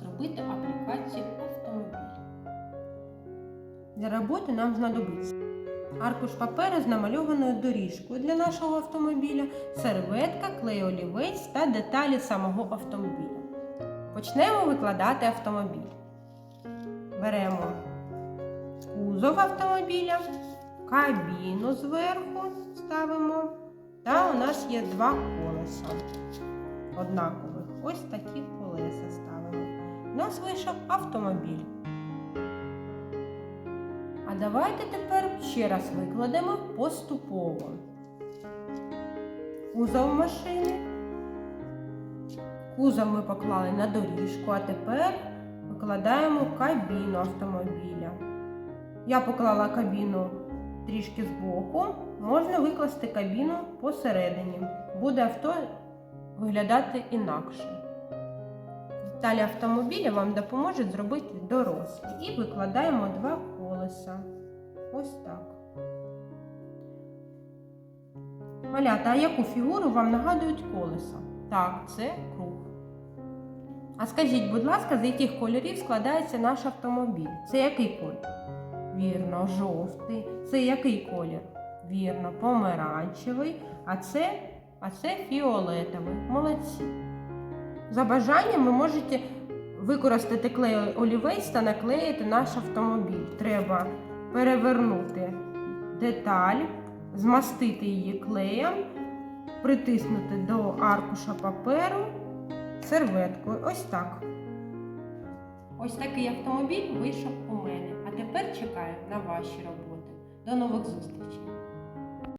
зробити аплікацію автомобіль. Для роботи нам знадобиться аркуш паперу з намальованою доріжкою для нашого автомобіля, серветка, клей олівець та деталі самого автомобіля. Почнемо викладати автомобіль. Беремо кузов автомобіля, кабіну зверху ставимо. Та у нас є два колеса однакових. Ось такі колеса ставимо. У нас вийшов автомобіль. А давайте тепер ще раз викладемо поступово. Кузов машини. Кузов ми поклали на доріжку, а тепер викладаємо кабіну автомобіля. Я поклала кабіну трішки збоку, можна викласти кабіну посередині. Буде авто виглядати інакше. Деталі автомобіля вам допоможуть зробити дорослі. І викладаємо два колеса. Ось так. Малята, а яку фігуру вам нагадують колеса? Так, це круг. А скажіть, будь ласка, з яких кольорів складається наш автомобіль? Це який колір? Вірно, жовтий. Це який колір? Вірно, помаранчевий. А це, а це фіолетовий. Молодці. За бажанням ви можете використати клей олівець та наклеїти наш автомобіль. Треба перевернути деталь, змастити її клеєм, притиснути до аркуша паперу серветкою. Ось так. Ось такий автомобіль вийшов у мене. А тепер чекаю на ваші роботи. До нових зустрічей!